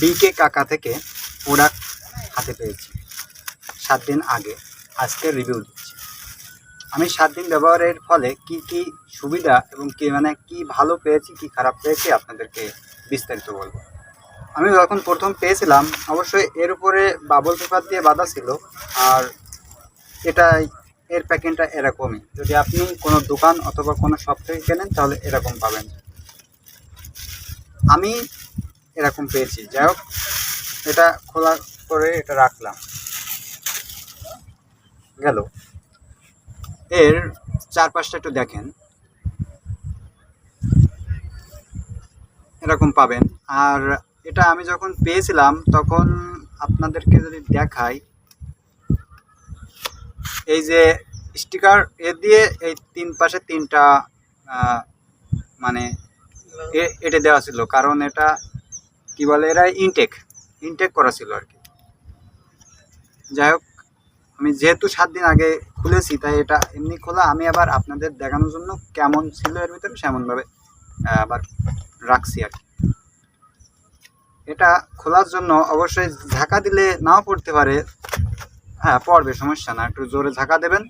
Decay কাকা থেকে product হাতে পেয়েছি। সাত দিন আগে আজকে রিভিউ দিচ্ছি। আমি সাত দিন ব্যবহারের ফলে কি কি সুবিধা এবং কি মানে কি ভালো পেয়েছি, কি খারাপ পেয়েছি আপনাদেরকে বিস্তারিত বলব। আমি যখন প্রথম পেয়েছিলাম, অবশ্যই এর উপরে বাবল পেপার দিয়ে বাঁধা ছিল আর এটা এর প্যাকেটটা এরকমই। যদি আপনি কোনো দোকান অথবা কোনো শপ থেকে কেনেন, তাহলে এরকম পাবেন। আমি এরকম পেয়েছি। যাই হোক, এটা খোলা করে এটা রাখলাম। গেল। এর চারপাশটা একটু দেখেন। এরকম পাবেন। আর এটা আমি যখন পেয়েছিলাম, তখন আপনাদেরকে যদি দেখাই, এই যে স্টিকার, এ দিয়ে এই তিন পাশে তিনটা মানে এটে দেওয়া ছিল। কারণ এটা কি বলে এরা ইনটেক ইনটেক করা ছিল আর কি। যাই হোক, আমি যেহেতু সাত দিন আগে খুলেছি, তাই এটা এমনি খোলা, আমি আবার আপনাদের দেখানোর জন্য কেমন ছিল এর ভিতরে সেমনভাবে আবার রাখছি আর কি। এটা খোলার জন্য অবশ্যই ঝাঁকা দিলে নাও পড়তে পারে। হ্যাঁ পড়বে, সমস্যা না, একটু জোরে ঝাঁকা দেবেন।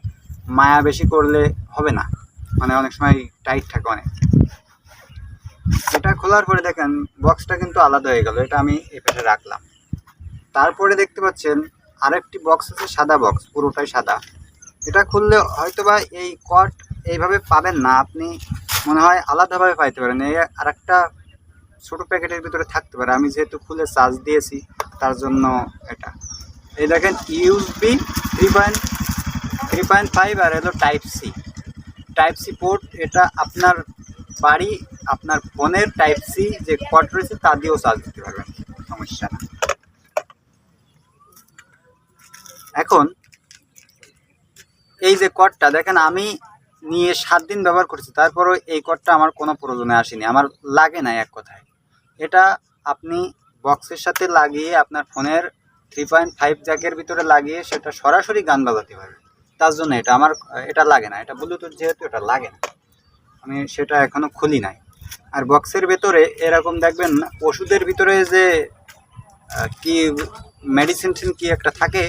মায়া বেশি করলে হবে না। মানে অনেক সময় টাইট থাকে অনেক। এটা খোলার পরে দেখেন বক্সটা কিন্তু আলাদা হয়ে গেল, এটা আমি এই পাশে রাখলাম। তারপরে দেখতে পাচ্ছেন আরেকটি বক্স আছে, সাদা বক্স পুরোটাই সাদা। এটা খুললে হয়তোবা এই কট এইভাবে পাবেন না, আপনি মনে হয় আলাদাভাবে পাইতে পারেন। এই আরেকটা ছোটো প্যাকেটের ভিতরে থাকতে পারে, আমি যেহেতু খুলে চার্জ দিয়েছি, তার জন্য এটা। এই দেখেন USB three point three point five আর হলো type C type C port এটা আপনার বাড়ি আপনার ফোনের টাইপ সি যে কট রয়েছে তা দিয়েও চার্জ দিতে পারবেন, সমস্যা না। এখন এই যে কটটা দেখেন আমি নিয়ে সাত দিন ব্যবহার করছি, তারপরও এই কটটা আমার কোনো প্রয়োজনে আসেনি, আমার লাগে না এক কথায়। এটা আপনি বক্সের সাথে লাগিয়ে আপনার ফোনের থ্রি পয়েন্ট ফাইভ জ্যাকের ভিতরে লাগিয়ে সেটা সরাসরি গান বাজাতে পারবে তার জন্য এটা আমার, এটা লাগে না, এটা ব্লুটুথ যেহেতু, এটা লাগে না। আমি সেটা এখনও খুলি নাই। আর বক্সের ভেতরে এরকম দেখবেন ওষুধের ভিতরে যে কি মেডিসিন কি একটা থাকে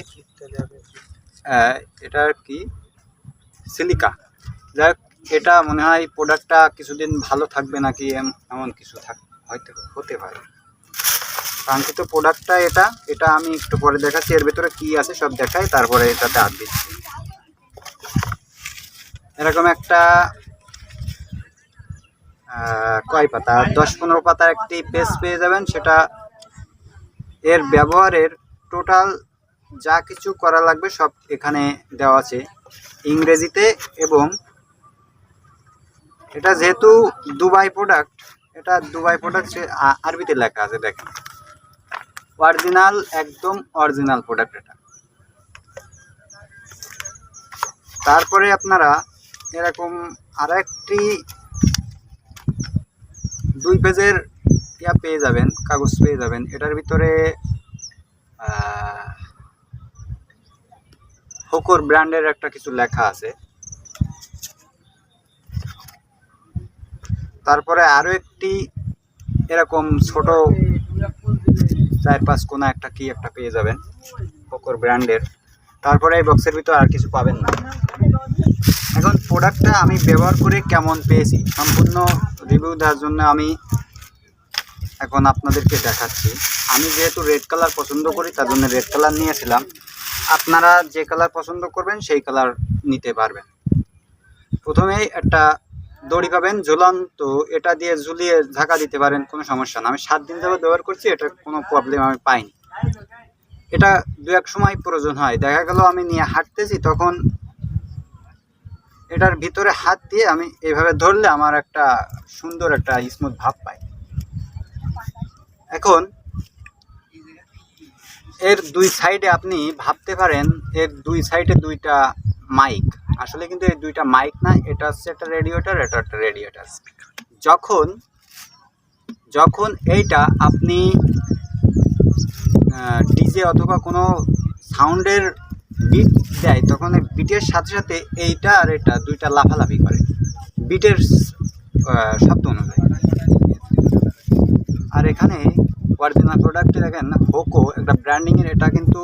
এটা কি? সিলিকা যাই এটা মনে হয় প্রোডাক্টটা কিছুদিন ভালো থাকবে নাকি এম- এমন কিছু থাক, হয়তো হতে পারে। কাঙ্ক্ষিত প্রোডাক্টটা এটা এটা আমি একটু পরে দেখাচ্ছি, এর ভেতরে কি আছে সব দেখাই, তারপরে এটাতে হাত দিচ্ছি এরকম একটা কয় পাতা? দশ পনেরো পাতার একটি পেজ পেয়ে যাবেন। সেটা এর ব্যবহারের টোটাল যা কিছু করা লাগবে সব এখানে দেওয়া আছে। ইংরেজিতে এবং এটা যেহেতু দুবাই প্রোডাক্ট এটা দুবাই প্রোডাক্ট সে আরবিতে লেখা আছে, দেখেন। অরিজিনাল একদম অরিজিনাল প্রোডাক্ট এটা। তারপরে আপনারা এরকম আর একটি দুই পেজের ইয়া পেয়ে যাবেন, কাগজ পেয়ে যাবেন। এটার ভিতরে হোকর ব্র্যান্ডের একটা কিছু লেখা আছে। তারপরে আরও একটি এরকম ছোট চার পাঁচ কোনা একটা কি একটা পেয়ে যাবেন, হোকর ব্র্যান্ডের। তারপরে এই বক্সের ভিতর আর কিছু পাবেন না। এখন প্রোডাক্টটা আমি ব্যবহার করে কেমন পেয়েছি, সম্পূর্ণ রিভিউ দেওয়ার জন্য আমি এখন আপনাদেরকে দেখাচ্ছি। আমি যেহেতু রেড কালার পছন্দ করি, তার জন্য রেড কালার নিয়েছিলাম। আপনারা যে কালার পছন্দ করবেন, সেই কালার নিতে পারবেন। প্রথমেই একটা দড়ি পাবেন ঝুলন্ত এটা দিয়ে ঝুলিয়ে ঢাকা দিতে পারেন, কোনো সমস্যা না। আমি সাত দিন যাবত ব্যবহার করছি, এটা কোনো প্রবলেম আমি পাইনি। এটা দু এক সময় প্রয়োজন হয়। দেখা গেল আমি নিয়ে হাঁটতেছি, তখন এটার ভিতরে হাত দিয়ে আমি এইভাবে ধরলে আমার একটা সুন্দর একটা স্মুথ ভাব পাই এখন এর দুই সাইডে আপনি ভাবতে পারেন, এর দুই সাইডে দুইটা মাইক আসলে কিন্তু এই দুইটা মাইক না, এটা হচ্ছে একটা রেডিয়েটর এটা একটা রেডিয়েটর যখন যখন এইটা আপনি ডিজে অথবা কোনো সাউন্ডের বিট দেয়, তখন বিটের সাথে সাথে এইটা আর এটা দুইটা লাফালাফি করে। বিটের শব্দ অনুযায়ী। আর এখানে অরিজিনাল প্রোডাক্টে দেখেন হোকো একটা ব্র্যান্ডিংয়ের এটা কিন্তু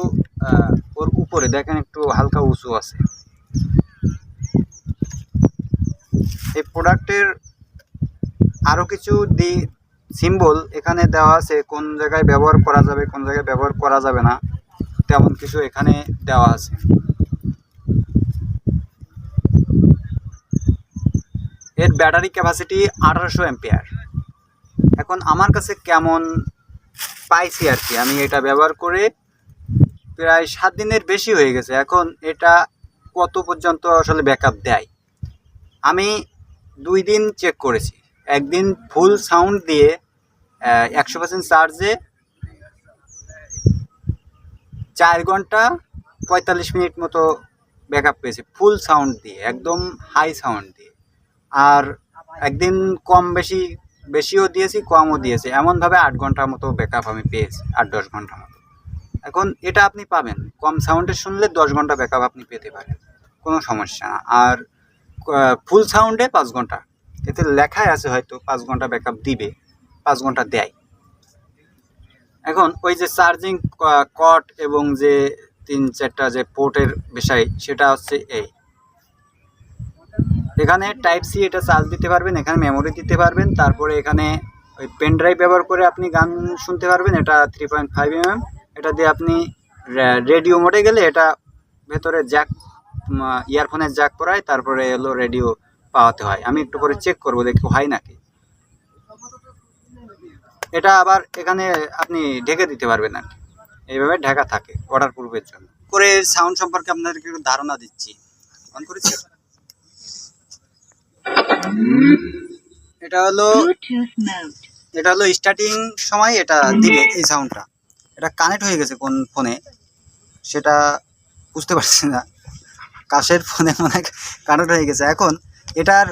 ওর উপরে দেখেন একটু হালকা উঁচু আছে। এই প্রোডাক্টের আরও কিছু দি সিম্বল এখানে দেওয়া আছে, কোন জায়গায় ব্যবহার করা যাবে, কোন জায়গায় ব্যবহার করা যাবে না। তেমন কিছু এখানে দেওয়া আছে। এর ব্যাটারি ক্যাপাসিটি আঠারোশো এম্পিয়ার এখন আমার কাছে কেমন পাইছি আর কি, আমি এটা ব্যবহার করে প্রায় সাত দিনের বেশি হয়ে গেছে, এখন এটা কত পর্যন্ত আসলে ব্যাকআপ দেয়? আমি দুই দিন চেক করেছি, একদিন ফুল সাউন্ড দিয়ে একশো পার্সেন্ট চার্জে চার ঘণ্টা পঁয়তাল্লিশ মিনিট মতো ব্যাকআপ পেয়েছি ফুল সাউন্ড দিয়ে, একদম হাই সাউন্ড দিয়ে। আর একদিন কম বেশি, বেশিও দিয়েছি, কমও দিয়েছি। এমনভাবে আট ঘণ্টার মতো ব্যাকআপ আমি পেয়েছি, আট দশ ঘণ্টার মতো। এখন এটা আপনি পাবেন। কম সাউন্ডে শুনলে দশ ঘণ্টা ব্যাকআপ আপনি পেতে পারেন, কোনো সমস্যা না। আর ফুল সাউন্ডে পাঁচ ঘণ্টা। এতে লেখাই আছে হয়তো, পাঁচ ঘণ্টা ব্যাকআপ দিবে, পাঁচ ঘণ্টা দেয়। এখন ওই যে চার্জিং কট এবং যে তিন চারটা যে পোর্টের বিষয়, সেটা হচ্ছে এই এখানে টাইপ সি এটা চার্জ দিতে পারবেন, এখানে মেমোরি দিতে পারবেন, তারপরে এখানে ওই পেন ড্রাইভ ব্যবহার করে আপনি গান শুনতে পারবেন, এটা থ্রি পয়েন্ট ফাইভ এমএম এটা দিয়ে আপনি রেডিও মোডে গেলে এটা ভেতরে জ্যাক ইয়ারফোনের জ্যাক পরায়, তারপরে এলো রেডিও পাওয়াতে হয়। আমি একটু পরে চেক করব, দেখি হয় নাকি। এটা আবার এখানে আপনি ঢেকে দিতে পারবেন আর এইভাবে ঢাকা থাকে অর্ডার পূর্বের জন্য। করে সাউন্ড সম্পর্কে আপনাদেরকে একটু ধারণা দিচ্ছি। অন করেছি? এটা হলো এটা হলো স্টার্টিং সময় এটা দিবে এই সাউন্ডটা এটা কানেক্ট হয়ে গেছে কোন ফোনে সেটা বুঝতে পারছি না। কাশের ফোনে মনে কানেক্ট হয়ে গেছে। এখন এটার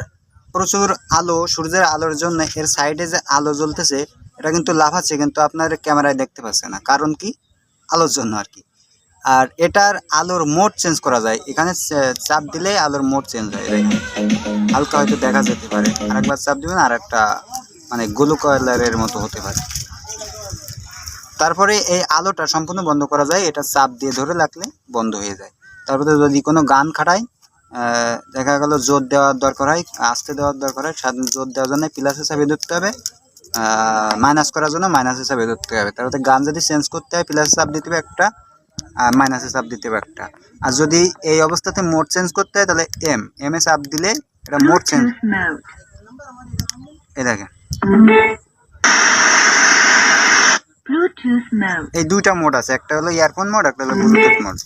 প্রচুর আলো সূর্যের আলোর জন্য এর সাইডে যে আলো জ্বলতেছে এটা কিন্তু লাফাচ্ছে কিন্তু আপনার ক্যামেরায় দেখতে পাচ্ছে না। কারণ কি? আলোর জন্য আর কি। আর এটার আলোর মোড চেঞ্জ করা যায়। এখানে চাপ দিলে আলোর মোড চেঞ্জ হয়ে যায়। হালকা হয়তো দেখা যেতে পারে। আরেকবার চাপ দিবেন আর একটা মানে গ্লু কালারের মতো হতে পারে। তারপরে এই আলোটা সম্পূর্ণ বন্ধ করা যায়। এটা চাপ দিয়ে ধরে রাখলে বন্ধ হয়ে যায়। তারপরে যদি কোনো গান খাটায় দেখা গেল জোর দেওয়ার দরকার হয়, আস্তে দেওয়ার দরকার হয় জোর দেওয়ার জন্য প্লাস চাপিয়ে ধরতে হবে। মাইনাস করার জন্য মাইনাস হিসাবে ধরতে হবে। তারপরে গান যদি চেঞ্জ করতে হয় প্লাস চাপ দিতে হবে একটা আর মাইনাসে চাপ দিতে হবে একটা। আর যদি এই অবস্থাতে মোড চেঞ্জ করতে হয় তাহলে এম এম এ চাপ দিলে এটা মোড চেঞ্জ. এই দেখেন। এই দুইটা মোড আছে একটা হলো ইয়ারফোন মোড একটা হলো ব্লুটুথ মোড